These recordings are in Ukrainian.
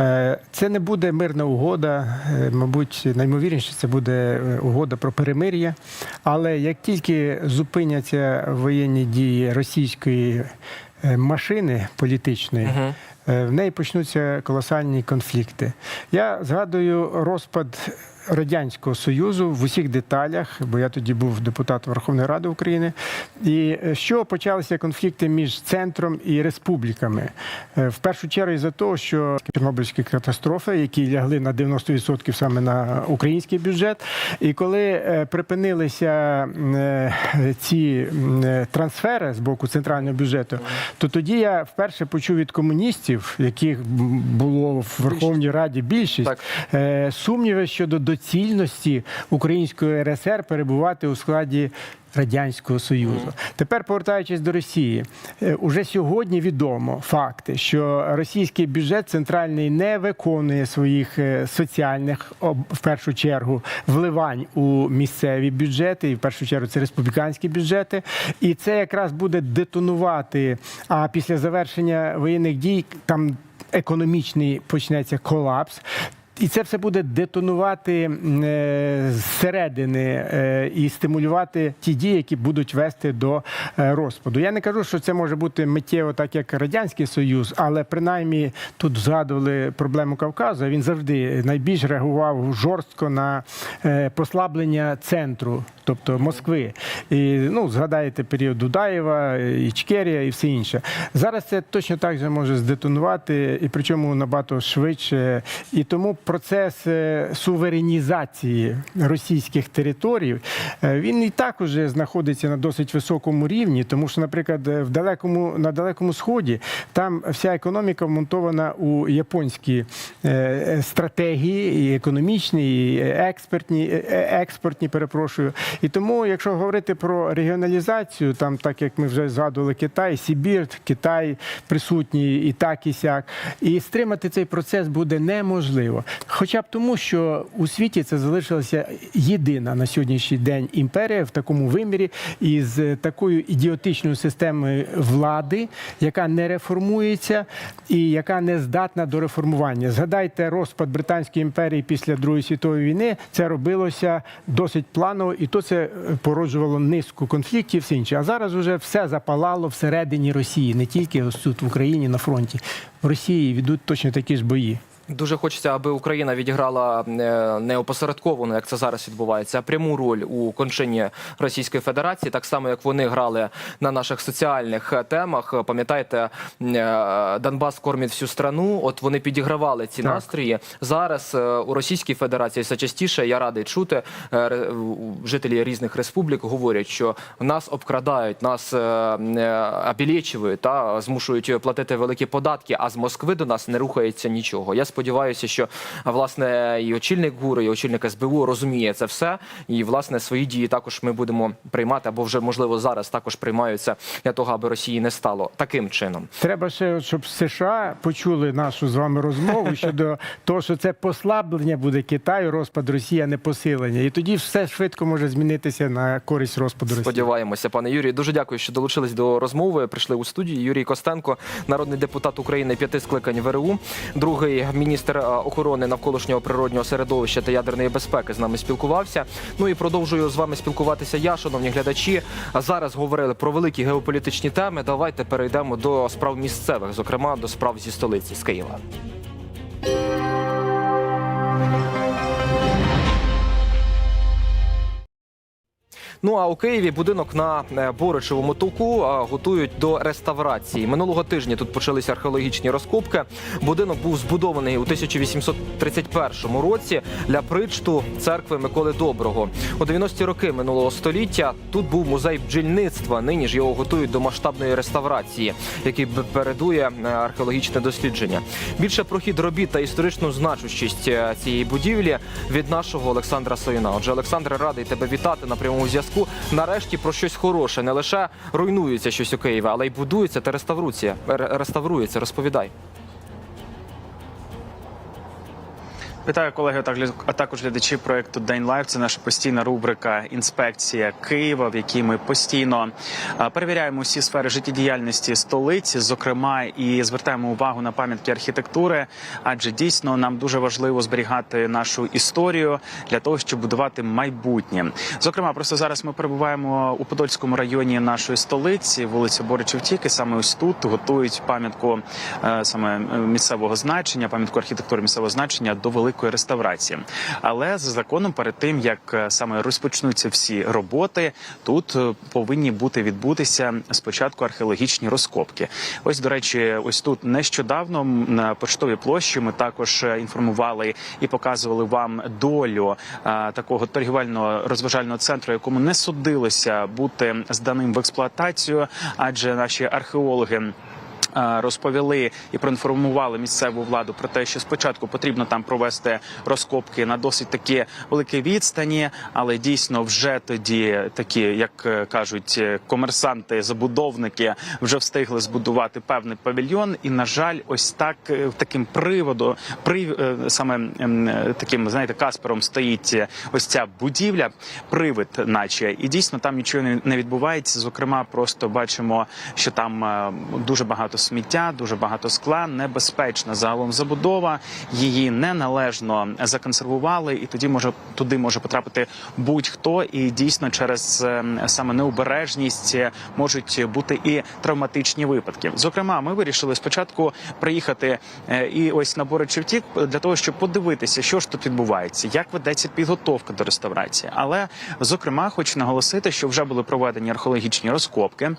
Е, Це не буде мирна угода. е, Мабуть, наймовірніше, це буде е, угода про перемир'я. Але як тільки зупиняться воєнні дії російської машини політичної, в неї почнуться колосальні конфлікти. Я згадую розпад. Радянського Союзу в усіх деталях, бо я тоді був депутатом Верховної Ради України. І е, що почалися конфлікти між центром і республіками? Е, В першу чергу із-за того, що Чорнобильські катастрофи, які лягли на 90% саме на український бюджет. І коли е, припинилися е, ці е, трансфери з боку центрального бюджету, то тоді я вперше почув від комуністів, яких було в Верховній Раді більшість, е, сумніви щодо доцільності української РСР перебувати у складі. Радянського Союзу. Тепер повертаючись до Росії, е, уже сьогодні відомо факти, що російський бюджет центральний не виконує своїх е, соціальних в першу чергу вливань у місцеві бюджети, і в першу чергу це республіканські бюджети. І це якраз буде детонувати. А після завершення воєнних дій там економічний почнеться колапс. І це все буде детонувати е, зсередини е, і стимулювати ті дії, які будуть вести до е, розпаду. Я не кажу, що це може бути миттєво, так як Радянський Союз, але принаймні тут згадували проблему Кавказу. Він завжди найбільш реагував жорстко на послаблення центру, тобто Москви. І ну, згадаєте період Дудаєва, Ічкерія і все інше. Зараз це точно так же може здетонувати, і причому набагато швидше. І тому процес е, суверенізації російських територій е, він і так уже знаходиться на досить високому рівні, тому що, наприклад, е, в далекому на далекому сході там вся економіка вмонтована у японські стратегії, і економічні, і експертні, експортні, перепрошую. І тому, якщо говорити про регіоналізацію, там так як ми вже згадували Китай, Сибір, Китай присутній і так, і сяк, і стримати цей процес буде неможливо. Хоча б тому, що у світі це залишилася єдина на сьогоднішній день імперія в такому вимірі із е, такою ідіотичною системою влади, яка не реформується і яка не здатна до реформування. Згадайте розпад Британської імперії після Другої світової війни. Це робилося досить планово, і то це породжувало низку конфліктів. Все інше. А зараз вже все запалало всередині Росії, не тільки ось тут в Україні на фронті. В Росії ведуть точно такі ж бої. Дуже хочеться, аби Україна відіграла е, не опосередковану, як це зараз відбувається, а пряму роль у кончині Російської Федерації, так само як вони грали на наших соціальних темах. Пам'ятаєте, е, Донбас кормить всю страну. От вони підігравали ці Так. настрої. Зараз е, у Російській Федерації все частіше я радий чути. Жителі різних республік говорять, що нас обкрадають, нас е, та змушують платити великі податки. А з Москви до нас не рухається нічого. Я сподіваюся, що власне і очільник ГУРу, і очільник СБУ розуміє це все. І власне свої дії також ми будемо приймати, або вже можливо зараз також приймаються для того, аби Росії не стало таким чином. Треба ще, щоб США почули нашу з вами розмову щодо того, що це послаблення буде Китаю, розпад Росії, а не посилення. І тоді все швидко може змінитися на користь розпаду Росії. Сподіваємося, пане Юрію. Дуже дякую, що долучились до розмови. Прийшли у студію. Юрій Костенко, народний депутат України п'яти скликань ВРУ, другий міністр е, охорони навколишнього природнього середовища та ядерної безпеки з нами спілкувався. Ну і продовжую з вами спілкуватися. Я, шановні глядачі. А зараз говорили про великі геополітичні теми. Давайте перейдемо до справ місцевих, зокрема до справ зі столиці з Києва. Ну а у Києві будинок на е, Боричевому толку готують до реставрації. Минулого тижня тут почалися археологічні розкопки. Будинок був збудований у 1831 році для причту церкви Миколи Доброго. У 90-ті роки минулого століття тут був музей бджільництва. Нині ж його готують до масштабної реставрації, який передує е, археологічне дослідження. Більше про хід робіт та історичну значущість е, цієї будівлі від нашого Олександра Соїна. Отже, Олександре, радий тебе вітати на прямому зв'язку. Нарешті про щось хороше. Не лише руйнується щось у Києві, але й будується та реставрується. Ре- Реставрується. Розповідай. Вітаю колеги, а так- а також глядачі проекту День Лайв. Це наша постійна рубрика інспекція Києва, в якій ми постійно перевіряємо усі сфери життєдіяльності столиці, зокрема, і звертаємо увагу на пам'ятки архітектури, адже дійсно нам дуже важливо зберігати нашу історію для того, щоб будувати майбутнє. Зокрема, просто зараз ми перебуваємо у Подольському районі нашої столиці, вулиця Боричевтіки. Саме ось тут готують пам'ятку е, саме е, місцевого значення, пам'ятку архітектури місцевого значення до великої реставрації. Але за законом, перед тим як е, саме розпочнуться всі роботи, тут е, повинні бути відбутися спочатку археологічні розкопки. Ось до речі, ось тут нещодавно на поштовій площі ми також е, інформували і показували вам долю е, такого торгівельного розважального центру, якому не судилося бути зданим в експлуатацію, адже наші археологи. Е, Розповіли і проінформували місцеву владу про те, що спочатку потрібно там провести розкопки на досить такі великі відстані, але дійсно вже тоді такі, як е, кажуть, е, комерсанти, забудовники вже встигли збудувати певний павільйон. І на жаль, ось так таким приводу, при саме ем, таким, знаєте, каспером стоїть ось ця будівля, привид, наче, і дійсно там нічого не- відбувається. Зокрема, просто бачимо, що там дуже багато сміття, дуже багато скла, небезпечна загалом забудова. Її неналежно законсервували, і тоді може туди може потрапити будь-хто. І дійсно через е, саме необережність е, можуть бути і травматичні випадки. Зокрема, ми вирішили спочатку приїхати е, і ось на Боричевтік для того, щоб подивитися, що ж тут відбувається, як ведеться підготовка до реставрації. Але зокрема, хочу наголосити, що вже були проведені археологічні розкопки.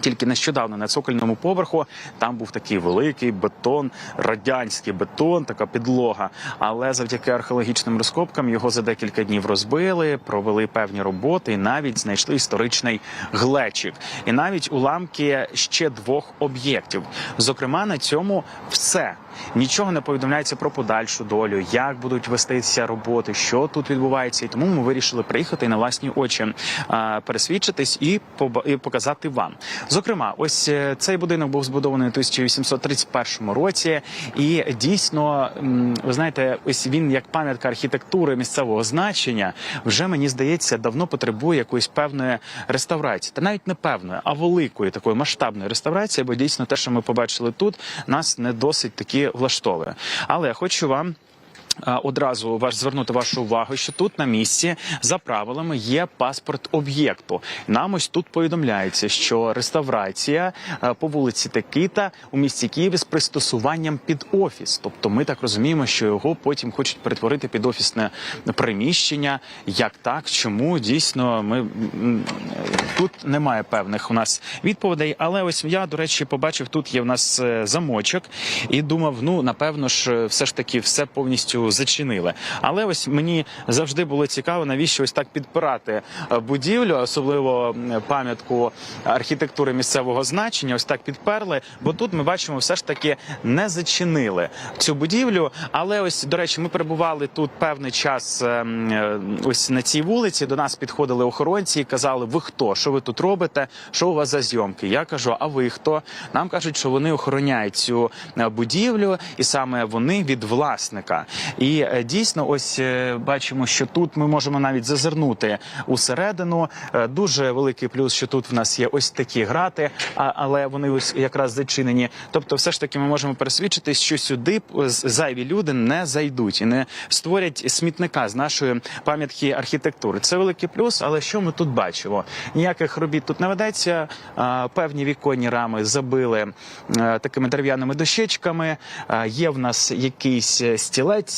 Тільки нещодавно на цокольному поверху там був такий великий бетон, радянський бетон, така підлога. Але завдяки археологічним розкопкам його за декілька днів розбили, провели певні роботи і навіть знайшли історичний глечик. І навіть уламки ще двох об'єктів. Зокрема, на цьому все. Нічого не повідомляється про подальшу долю, як будуть вестися роботи, що тут відбувається. І тому ми вирішили приїхати на власні очі пересвідчитись і, показати вам. Зокрема, ось е, цей будинок був збудований у 1831 році, і дійсно, ви знаєте, ось він як пам'ятка архітектури місцевого значення, вже мені здається, давно потребує якоїсь певної реставрації, та навіть не певної, а великої такої масштабної реставрації, бо дійсно те, що ми побачили тут, нас не досить таки влаштовує. Але я хочу вам. Одразу ваш звернути вашу увагу, що тут на місці за правилами є паспорт об'єкту. Нам ось тут повідомляється, що реставрація по вулиці Текита у місті Києві з пристосуванням під офіс. Тобто, ми так розуміємо, що його потім хочуть перетворити під офісне приміщення. Як так? Чому дійсно ми тут немає певних у нас відповідей. Але ось я до речі побачив, тут є в нас е, замочок, і думав, ну напевно ж, е, все ж таки все повністю зачинили. Але ось мені завжди було цікаво, навіщо ось так підпирати е, будівлю, особливо пам'ятку архітектури місцевого значення. Ось так підперли. Бо тут ми бачимо, все ж таки не зачинили цю будівлю. Але ось до речі, ми перебували тут певний час. е, е, Ось на цій вулиці до нас підходили охоронці і казали: ви хто? Що ви тут робите? Що у вас за зйомки? Я кажу, а ви хто? Нам кажуть, що вони охороняють цю будівлю, і саме вони від власника. І е, дійсно, ось е, бачимо, що тут ми можемо навіть зазирнути усередину. Е, Дуже великий плюс, що тут в нас є ось такі грати, але вони ось якраз зачинені. Тобто, все ж таки, ми можемо пересвідчитись, що сюди зайві люди не зайдуть і не створять смітника з нашої пам'ятки архітектури. Це великий плюс. Але що ми тут бачимо? Ніяких робіт тут не ведеться. Певні віконні рами забили такими дерев'яними дощечками. Є в нас якийсь е,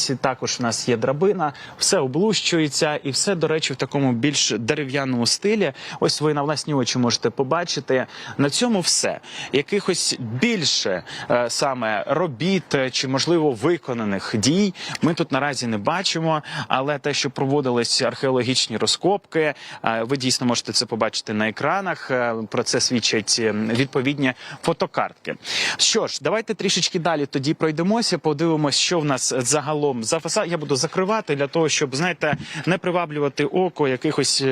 стілець, також в нас є драбина. Все облущується, і все, до речі, в такому більш дерев'яному стилі. Ось ви на власні очі можете побачити. На цьому все. Якихось більше е, саме робіт чи можливо виконаних дій ми тут наразі не бачимо. Але те, що проводились археологічні розкопки, е, ви дійсно можете це побачити на екранах. Е, Про це свідчать відповідні фотокартки. Що ж, давайте трішечки далі тоді пройдемося, подивимось, що в нас загалом за фасад. Я буду закривати для того, щоб знаєте, не приваблювати око якихось.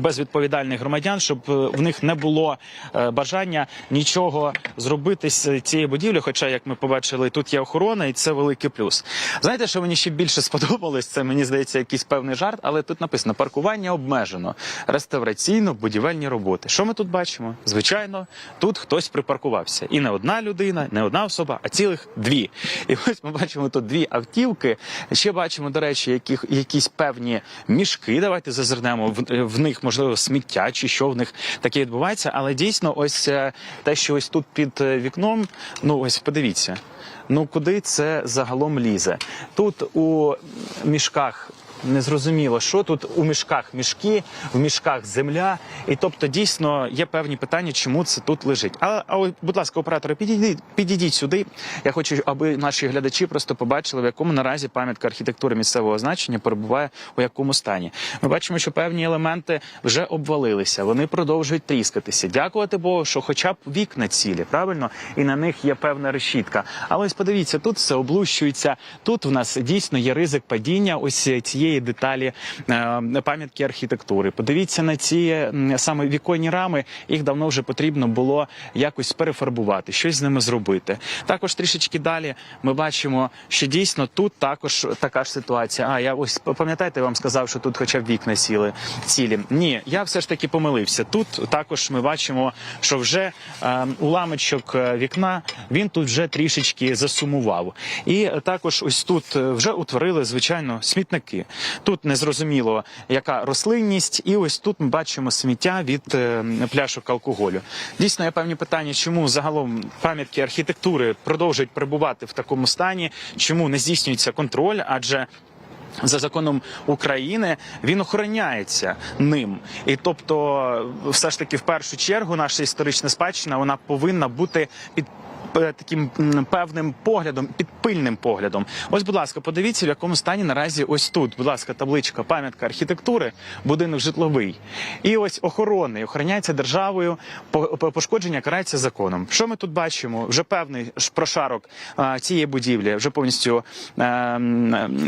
Безвідповідальних громадян, щоб е, в них не було е, бажання нічого зробити з цієї будівлі. Хоча, як ми побачили, тут є охорона, і це великий плюс. Знаєте, що мені ще більше сподобалось? Це мені здається якийсь певний жарт, але тут написано паркування обмежено, реставраційно-будівельні роботи. Що ми тут бачимо? Звичайно, тут хтось припаркувався, і не одна людина, не одна особа, а цілих дві. І ось ми бачимо тут дві автівки. Ще бачимо, до речі, яких якісь певні мішки. Давайте зазирнемо в, в них, можливо, сміття чи що в них таке відбувається. Але дійсно, ось е, те, що ось тут під е, вікном, ну ось подивіться. Ну куди це загалом лізе? Тут у мішках незрозуміло, що тут у мішках мішки, в мішках земля. І тобто, дійсно є певні питання, чому це тут лежить. А, а будь ласка, оператори, підійдіть, підійдіть сюди. Я хочу, аби наші глядачі просто побачили, в якому наразі пам'ятка архітектури місцевого значення перебуває у якому стані. Ми бачимо, що певні елементи вже обвалилися, вони продовжують тріскатися. Дякувати Богу, що хоча б вікна цілі, правильно, і на них є певна решітка. Але ось подивіться, тут все облущується. Тут в нас дійсно є ризик падіння ось цієї деталі е, пам'ятки архітектури. Подивіться на ці саме віконні рами. Їх давно вже потрібно було якось перефарбувати, щось з ними зробити. Також трішечки далі ми бачимо, що дійсно тут також така ж ситуація. А я ось пам'ятаєте, я вам сказав, що тут хоча б вікна сіли цілі. Ні, я все ж таки помилився. Тут також ми бачимо, що вже е, уламочок вікна він тут вже трішечки засумував. І також ось тут е, вже утворили звичайно смітники. Тут незрозуміло, яка рослинність, і ось тут ми бачимо сміття від е, пляшок алкоголю. Дійсно, є певні питання, чому загалом пам'ятки архітектури продовжують перебувати в такому стані, чому не здійснюється контроль, адже за законом України він охороняється ним, і тобто, все ж таки, в першу чергу, наша історична спадщина вона повинна бути під. Е, Таким певним поглядом, під пильним поглядом. Ось, будь ласка, подивіться, в якому стані наразі ось тут. Будь ласка, табличка, пам'ятка архітектури, будинок житловий. І ось охоронний охороняється державою, по- по- пошкодження карається законом. Що ми тут бачимо? Вже певний прошарок цієї будівлі вже повністю е,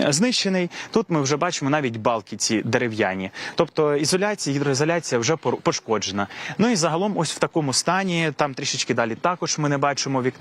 знищений. Тут ми вже бачимо навіть балки ці дерев'яні. Тобто ізоляція, гідроізоляція вже пошкоджена. Ну і загалом, ось в такому стані, там трішечки далі також ми не бачимо вікна.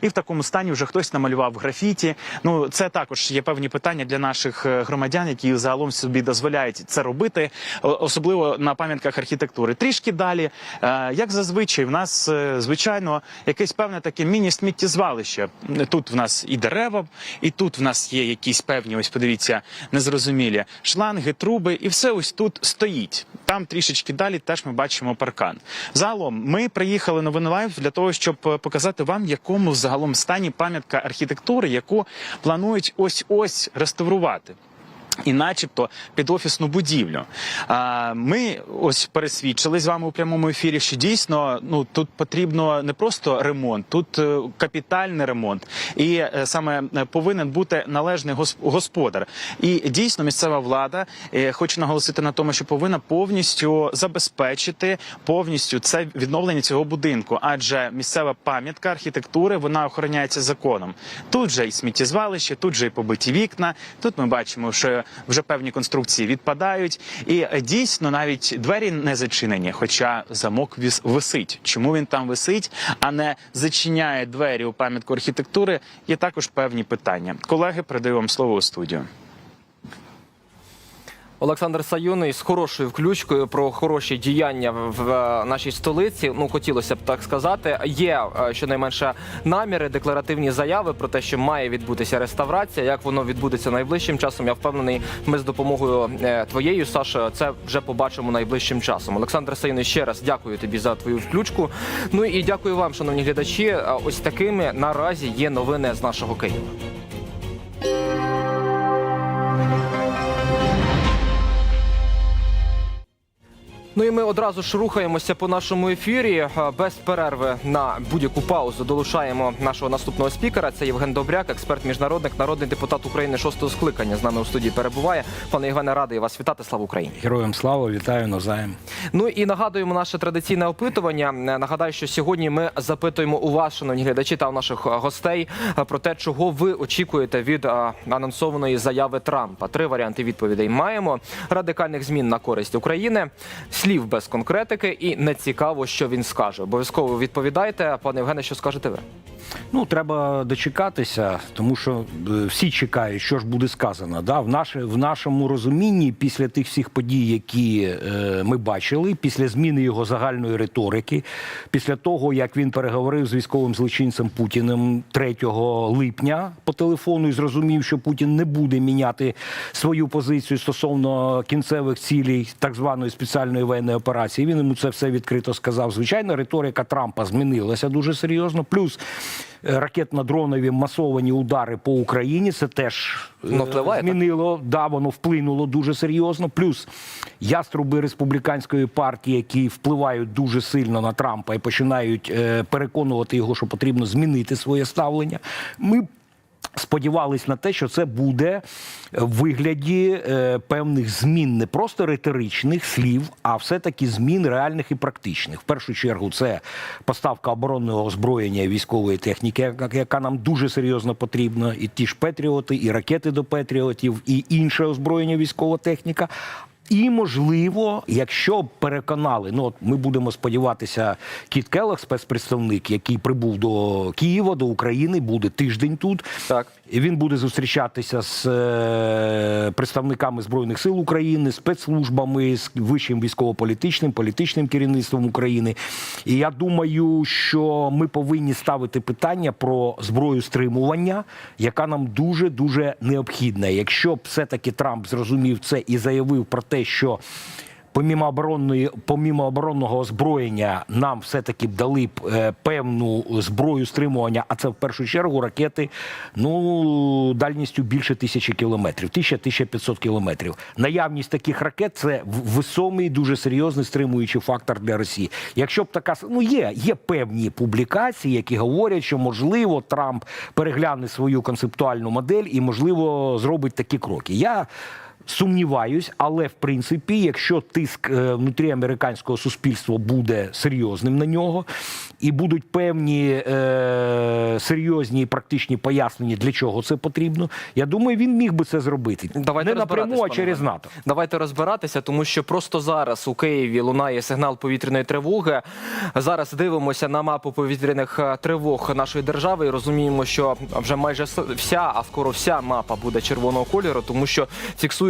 І в такому стані вже хтось намалював графіті. Ну це також є певні питання для наших е, громадян, які загалом собі дозволяють це робити, особливо на пам'ятках архітектури. Трішки далі, е, як зазвичай, в нас е, звичайно якесь певне таке міні-сміттєзвалище. Тут в нас і дерева, і тут в нас є якісь певні, ось подивіться, незрозумілі шланги, труби, і все ось тут стоїть. Там трішечки далі теж ми бачимо паркан. Загалом ми приїхали на Лайф для того, щоб показати вам, в якому загалом стані пам'ятка архітектури, яку планують ось ось реставрувати. І, начебто, під офісну будівлю. А, ми ось пересвідчили з вами у прямому ефірі, що дійсно ну тут потрібно не просто ремонт, тут е, капітальний ремонт, і е, саме е, повинен бути належний гос- господар. І дійсно місцева влада е, хочу наголосити на тому, що повинна повністю забезпечити повністю це відновлення цього будинку, адже місцева пам'ятка архітектури вона охороняється законом. Тут же і сміттєзвалище, тут же і побиті вікна. Тут ми бачимо, що вже певні конструкції відпадають, і е, дійсно навіть двері не зачинені, хоча замок висить. Чому він там висить, а не зачиняє двері у пам'ятку архітектури? Є також певні питання. Колеги, передаю вам слово у студію. Олександр Саюний з хорошою включкою про хороші діяння в е, нашій столиці. Ну хотілося б так сказати. Є е, щонайменше наміри, декларативні заяви про те, що має відбутися реставрація. Як воно відбудеться найближчим часом? Я впевнений, ми з допомогою е, твоєю, Саша, це вже побачимо найближчим часом. Олександр Саюний, ще раз дякую тобі за твою включку. Ну і дякую вам, шановні глядачі. Ось такими наразі є новини з нашого Києва. Ну і ми одразу ж рухаємося по нашому ефірі Е, без перерви на будь-яку паузу. Долучаємо нашого наступного спікера. Це Євген Добряк, експерт міжнародник, народний депутат України шостого скликання. З нами у студії перебуває. Пане Євгене, радий вас вітати. Слава Україні! Героям слава, вітаю навзаєм. Ну і нагадуємо наше традиційне опитування. Е, Нагадаю, що сьогодні ми запитуємо у вас, шановні глядачі та у наших е, гостей, про те, чого ви очікуєте від анонсованої заяви Трампа. Три варіанти відповідей маємо: радикальних змін на користь України, слів без конкретики, і не цікаво, що він скаже. Обов'язково відповідайте. Пане Євгене, що скажете ви? Ну, треба дочекатися, тому що е, всі чекають, що ж буде сказано. Да? В, наше, в нашому розумінні, після тих всіх подій, які е, ми бачили, після зміни його загальної риторики, після того, як він переговорив з військовим злочинцем Путіним 3 липня по телефону і зрозумів, що Путін не буде міняти свою позицію стосовно кінцевих цілей так званої спеціальної воєнної операції. Він йому це все відкрито сказав. Звичайно, риторика Трампа змінилася дуже серйозно. Плюс ракетно-дронові масовані удари по Україні. Це теж е, так? змінило. Да, воно вплинуло дуже серйозно. Плюс яструби республіканської партії, які впливають дуже сильно на Трампа і починають е, переконувати його, що потрібно змінити своє ставлення. Ми Сподівались на те, що це буде в вигляді е, певних змін, не просто риторичних слів, а все-таки змін реальних і практичних. В першу чергу, це поставка оборонного озброєння військової техніки, яка нам дуже серйозно потрібна, і ті ж Петріоти, і ракети до Петріотів, і інше озброєння військова техніка. І можливо, якщо переконали, ну от ми будемо сподіватися, Кіт Келлог, спецпредставник, який прибув до Києва, до України, буде тиждень тут. Так. І він буде зустрічатися з е, представниками збройних сил України, спецслужбами, з вищим військово-політичним, політичним керівництвом України. І я думаю, що ми повинні ставити питання про зброю стримування, яка нам дуже дуже необхідна. Якщо б все-таки Трамп зрозумів це і заявив про те, що Помімо оборонної, помімо оборонного озброєння, нам все-таки б дали б е, певну зброю стримування, а це в першу чергу ракети ну дальністю більше тисячі кілометрів, 1000-1500 кілометрів. Наявність таких ракет це в- весомий, дуже серйозний стримуючий фактор для Росії. Якщо б така ну є, є певні публікації, які говорять, що можливо Трамп перегляне свою концептуальну модель і можливо зробить такі кроки. Я Сумніваюсь, але в принципі, якщо тиск е, внутрі американського суспільства буде серйозним на нього, і будуть певні е, серйозні і практичні пояснення, для чого це потрібно, я думаю, він міг би це зробити. Давайте не напряму, а через НАТО. Давайте розбиратися, тому що просто зараз у Києві лунає сигнал повітряної тривоги. Зараз дивимося на мапу повітряних е, тривог нашої держави і розуміємо, що вже майже вся, а скоро вся мапа буде червоного кольору, тому що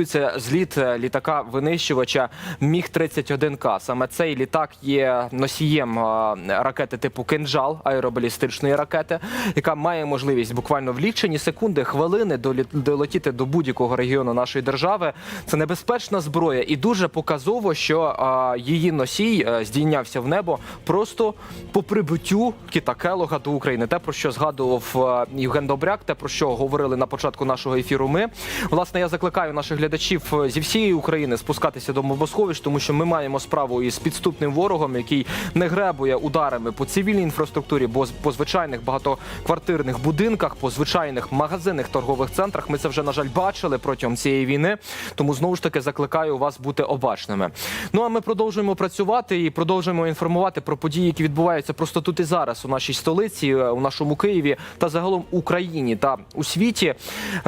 фіксується зліт е, літака винищувача Міг 31 к Саме цей літак є носієм е, ракети типу кинжал аеробалістичної ракети, яка має можливість буквально в лічені секунди, хвилини долетіти до будь-якого регіону нашої держави. Це небезпечна зброя, і дуже показово, що її носій е, здійнявся в небо просто по прибуттю Кіта Келога до України. Те про що згадував е, Євген Добряк, те про що говорили на початку нашого ефіру. Ми власне я закликаю наших глядачів е, зі всієї України спускатися до бомбосховищ, тому що ми маємо справу із підступним ворогом, який не гребує ударами по цивільній інфраструктурі, бо по звичайних багатоквартирних будинках, по звичайних магазинних торгових центрах. Ми це вже на жаль бачили протягом цієї війни. Тому знову ж таки закликаю вас бути обачними. Ну а ми продовжуємо працювати і продовжуємо інформувати про події, які відбуваються просто тут і зараз у нашій столиці, е, у нашому Києві та загалом Україні та у світі.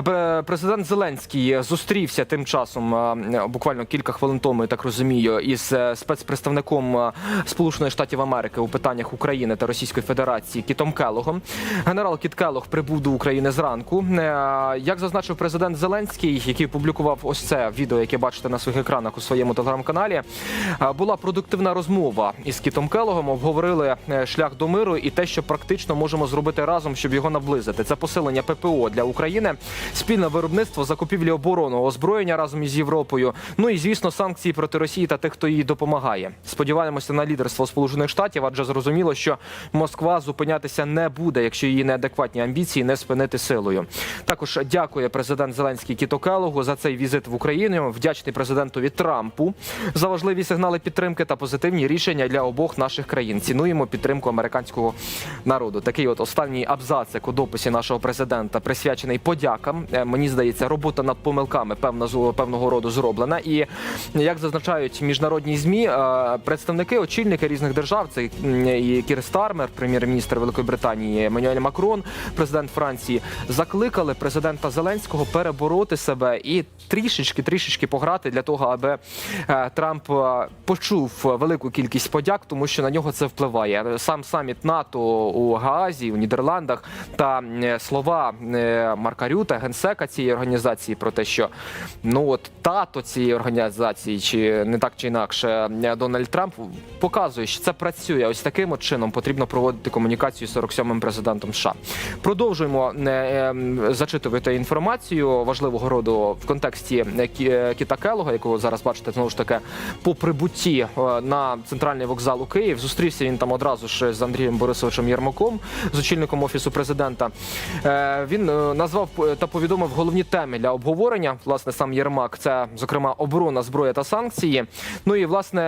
Е, Президент Зеленський зустрівся тим часом е, буквально кілька хвилин тому, я так розумію, із е, спецпредставником е, Сполучених Штатів Америки у питаннях України та Російської Федерації Кітом Келогом. Генерал Кіт Келог прибув до України зранку. Як зазначив президент Зеленський, який публікував ось це відео, яке бачите на своїх екранах у своєму телеграм-каналі, була продуктивна розмова із Кітом Келогом. Обговорили шлях до миру і те, що практично можемо зробити разом, щоб його наблизити. Це посилення ППО для України, спільне виробництво закупівлі оборонного озброєння разом із Європою. Ну і звісно, санкції проти Росії та тих, хто їй допомагає. Сподіваємося на лідерство Сполучених Штатів, адже зрозуміло, що Москва зупинятися не буде, якщо її неадекватні амбіції не спинити силою. Також дякує президент Зеленський Кіто Келогу за цей візит в Україну. Вдячний президентові Трампу за важливі сигнали підтримки та позитивні рішення для обох наших країн. Цінуємо підтримку американського народу. Такий от останній абзацик у дописі нашого президента присвячений подякам. Е, Мені здається, робота над помилками певна з- певного роду зроблена. І як зазначають міжнародні змі, е, представники, очільники різних держав, це і Кір Стармер, прем'єр-міністр Великої Британії, Еммануель Макрон, президент Франції, закликали президента Зеленського перебороти себе і трішечки, трішечки пограти для того, аби е, Трамп е, почув велику кількість подяк, тому що на нього це впливає. Сам саміт НАТО у Гаазі, у Нідерландах та слова Марка Рюта, генсека цієї організації, про те, що ну от тато цієї організації, чи не так чи інакше, е, Дональд Трамп показує, що це працює. Ось таким от чином потрібно проводити комунікацію з 47-м президентом США. Продовжуємо е, е, зачитувати інформацію важливого роду в контексті е, Кі- Кіта Келога, якого зараз бачите знову ж таки по прибутті на центральний вокзал у Київ. Зустрівся він там одразу ж з Андрієм Борисовичем Єрмаком, з очільником офісу президента. Він назвав та повідомив головні теми для обговорення. Власне, сам Єрмак це зокрема оборона, зброя та санкції. Ну і власне.